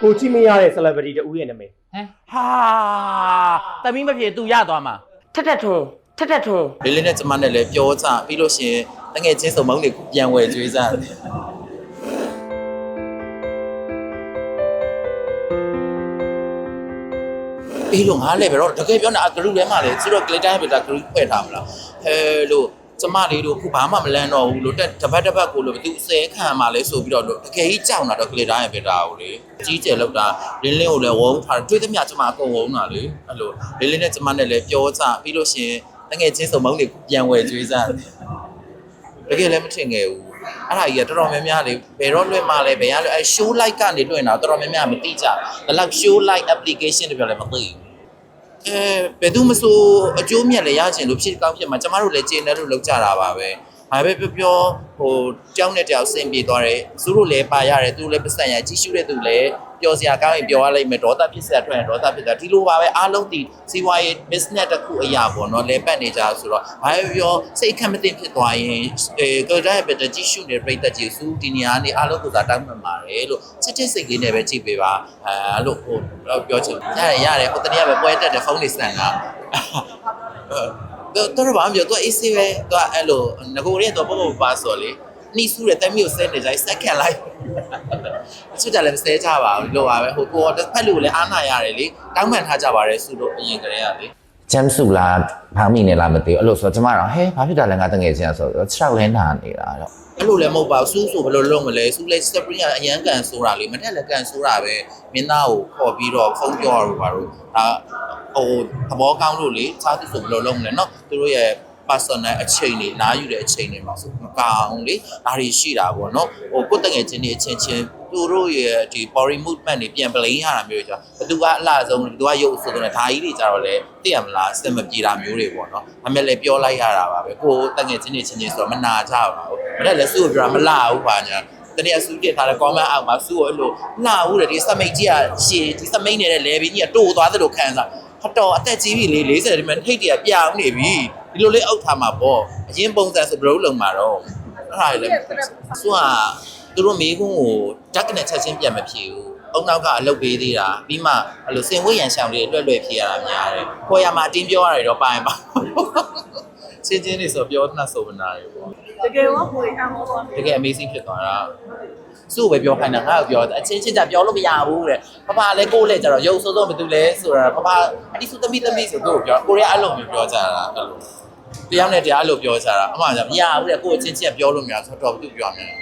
ကိုကြည့်မရတဲ့ celebrity တူရဲ့နာမည်ဟမ်ဟာတမီးမဖြစ်သူရသွားမှာထက်ထက်ထွန်းထက်ထက်ထွန်းလေးလေးနဲ့ကျမနဲ့လည်းပြောကြပြီးလို့ရှိရင်တငယ်ချင်းစုံမုန်းတွေပြန်ဝယ်ကြွေးစားတယ်အေးလို့ငါလည်းပဲတော့တကယ်ပြောနေတာဂရုထဲမှာလေသူတို့ glitter ပဲဒါဂရုဖွဲ့ထားမလားဟဲလို့ ကျမလေးတို့ခုဘာမှမလန်းတော့ဘူးလို့တက်တပတ်တပတ်ကိုလို့ဘသူအစဲခံမှာလဲဆိုပြီးတော့တကယ်ကြီးကြောက်တာတော့ glitter ရဲ့ပဲဒါကိုလေကြီးကျယ်လောက်တာလင်းလင်းကိုလည်းဝုန်းထားတွေ့သမျှကျမအကုန်ဝုန်းတာလေအဲ့လိုလင်းလင်းနဲ့ကျမနဲ့လည်းပြောကြပြီးလို့ရှိရင်တငယ်ချင်းစုံမုန်းတွေပြန်ဝယ်ကြွေးစားတယ်တကယ်လည်းမထင်ခဲ့ဘူးအဲ့ဒါကြီးကတော်တော်များများလေဘယ်တော့လွှင့်မှလဲဘယ်ရလဲအဲ show like ကနေလွှင့်တာတော်တော်များများမသိကြဘူးဒါလောက် show like application တွေပြောလည်းမသိဘူး အဲဘယ်သူမဆိုအကျိုးမြတ်လည်းရချင်လို့ဖြစ်ကောင်းဖြစ်မှာကျမတို့လည်းကျင်းတယ်လို့လုပ်ကြတာပါပဲ ဘာပဲပြောပြောဟိုကြောင်းနဲ့တယောက်ဆင်ပြေသွားတယ်သူတို့လည်းပါရတယ်သူတို့လည်းပတ်စံရကြီးရှုတဲ့သူလည်းပျော်စရာကောင်းရင်ပျော်ရလိမ့်မယ်ဒေါသဖြစ်စရာထွက်ရင်ဒေါသဖြစ်တာဒီလိုပါပဲအားလုံးဒီစီးပွားရေး business တစ်ခုအရာပေါ့နော်လဲပတ်နေကြဆိုတော့ဘာပဲပြောစိတ်ခက်မသိဖြစ်သွားရင်အဲကြော်ကြရဲ့ပဲကြီးရှုနေပြိတ္တကြီးစုဒီနေရာနေအားလုံးကိုသာတောင်းပန်ပါတယ်လို့ချစ်ချစ်စိတ်လေးနဲ့ပဲကြည့်ပေးပါအဲလို့ဟိုပြောချင်ရတယ်ရတယ်ဟိုတနေ့ကပဲပွဲတက်တဲ့ဖုန်းလေးစံက တော့တော့ဘာမှမပြောသူကအေးဆေးပဲသူကအဲ့လိုငကိုရဲတော့ပေါ့ပေါ့ပါဆိုလေနှီးဆူးတဲ့တမျိုးဆဲနေကြစက်ခံလိုက်အချစ်တယ်လည်းမဆဲကြပါဘူးလို့ပါပဲဟိုကိုတစ်ဖက်လူလည်းအားနာရတယ်လေတောင်းပန်ထားကြပါတယ်ဆူလို့အရင်ကတည်းကလေဂျမ်စုလားဖောင်းမိနေလားမသိဘူးအဲ့လိုဆိုတော့ကျမတော့ဟဲဘာဖြစ်တာလဲငါတငယ်ချင်းဆိုတော့6လဲနာနေတာတော့အဲ့လိုလည်းမဟုတ်ပါဘူးဆူးဆိုဘယ်လိုလုပ်မလဲဆူးလဲစပရင်းကအရန်ကန်ဆိုတာလေမထက်လည်းကန်ဆိုတာပဲမင်းသားကိုခေါ်ပြီးတော့ဖုန်းပြောရလို့ပါတော့ဒါ ဟိုသဘောကောင်းလို့လေစားသူဆိုဘယ်လိုလုပ်မလဲเนาะသူတို့ရဲ့ personal အချိန်တွေနားယူတဲ့အချိန်တွေမှာဆိုမကောင်းလေဒါတွေရှိတာပေါ့နော်ဟိုကိုယ်တငယ်ချင်းတွေအချင်းချင်းသူတို့ရဲ့ဒီ body movement တွေပြန်ပလိန်ရတာမျိုးတွေကြာဘသူကအလှဆုံးဘသူကရုပ်ဆိုတဲ့ဓာကြီးတွေကြတော့လေသိရမလားစင်မပြေတာမျိုးတွေပေါ့နော်ဒါပေမဲ့လည်းပြောလိုက်ရတာပါပဲကိုယ်တငယ်ချင်းတွေချင်းချင်းဆိုတော့မနာကြပါဘူးမနေ့လည်းစုကိုပြောမလှဘူးပါညာတနေ့အဆူတက်ထားတဲ့ comment အောက်မှာစုကိုအဲ့လိုလှဘူးတယ်ဒီစမိတ်ကြီးကရှည်ဒီစမိတ်နေတဲ့ level ကြီးကတိုးသွားသလိုခံစား ဟတော်အသက်ကြီးပြီလေ40ဒီမှာထိတ်တရပြောင်းနေပြီဒီလိုလေးအောက်ထားမှာပေါ့အရင်ပုံစံဆိုဘယ်လိုလုပ်မှာတော့အဲ့ဒါလည်းစုကသူတို့မေးခွန်းကိုဓာတ်ကနေချက်ချင်းပြန်မဖြေဘူးအုံနောက်ကအလုပ်ပေးသေးတာပြီးမှအဲ့လိုစင်ဝိရန်ရှောင်လေးလွတ်လွတ်ဖြေရတာများတယ်ခေါ်ရမှာအတင်းပြောရတယ်တော့ပါရင်ပါ ချင်းချင်းနေဆိုပြောနှက်ဆိုမနာရေပေါ့တကယ်ရောကိုယ်အမောပါတကယ် amazing ဖြစ်သွားတာစုပဲပြောခိုင်းတာငါ့ကိုပြောအချင်းချင်းကြပြောလို့မရဘူးတဲ့ပပလည်းကိုယ်လည်းကြတော့ရုပ်ဆိုးဆိုးမတူလဲဆိုတာပပအဒီစုသမီးသမီးဆိုသူ့ကိုပြောကိုရီးယားအလုံးမျိုးပြောကြတာအဲ့လိုတရားနဲ့တရားအဲ့လိုပြောကြတာအမှန်ကမရဘူးတဲ့ကိုယ်ချင်းချင်းပြောလို့မရဆိုတော့သူ့ပြောမယ်